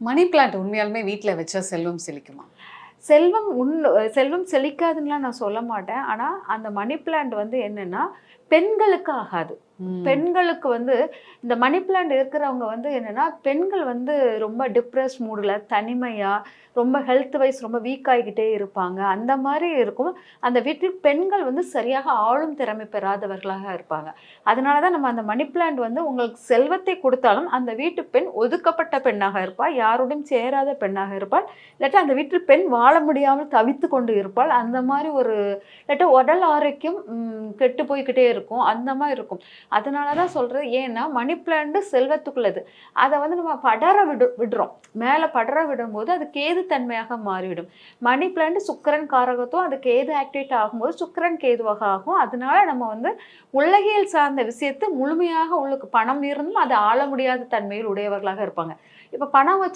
Money plant உண்மையாலுமே வீட்டில் வச்சா செல்வம் செழிக்குமா? செல்வம் உன் செல்வம் செழிக்காதுன்னுலாம் நான் சொல்ல மாட்டேன். ஆனால் அந்த மணி பிளான்ட் வந்து என்னென்னா பெண்களுக்கு ஆகாது. பெண்களுக்கு வந்து இந்த மணி பிளான்ட் இருக்கிறவங்க வந்து என்னன்னா பெண்கள் வந்து ரொம்ப டிப்ரெஸ் மூடில் தனிமையாக ரொம்ப ஹெல்த் வைஸ் ரொம்ப வீக் ஆகிக்கிட்டே இருப்பாங்க. அந்த மாதிரி இருக்கும். அந்த வீட்டில் பெண்கள் வந்து சரியாக ஆளும் திறமை பெறாதவர்களாக இருப்பாங்க. அதனால தான் நம்ம அந்த மணி பிளான்ட் வந்து உங்களுக்கு செல்வத்தை கொடுத்தாலும் அந்த வீட்டு பெண் ஒதுக்கப்பட்ட பெண்ணாக இருப்பாள். யாரோடும் சேராத பெண்ணாக இருப்பாள். இல்லாட்டா அந்த வீட்டில் பெண் வாழ முடியாமல் தவித்து கொண்டு இருப்பாள். அந்த மாதிரி ஒரு இல்லாட்டா உடல் ஆரோக்கியம் கெட்டு போய்க்கிட்டே இருக்கும். அந்த மாதிரி இருக்கும். அதனால தான் சொல்கிறது ஏன்னா மணி பிளான்ட் செல்வத்துக்குள்ளது. அதை வந்து நம்ம படர விடு விடுறோம். மேலே படர விடும்போது அது கேது தன்மையாக மாறிவிடும். மணி பிளான்ட் சுக்கிரன் காரகத்தும் அது கேது ஆக்டிவேட் ஆகும்போது சுக்கரன் கேதுவாக ஆகும். அதனால நம்ம வந்து உலகியல் சார்ந்த விஷயத்தை முழுமையாக உள்ளுக்கு பணம் இருந்தும் அதை ஆள முடியாத தன்மையில் உடையவர்களாக இருப்பாங்க. இப்போ பணம் வச்சு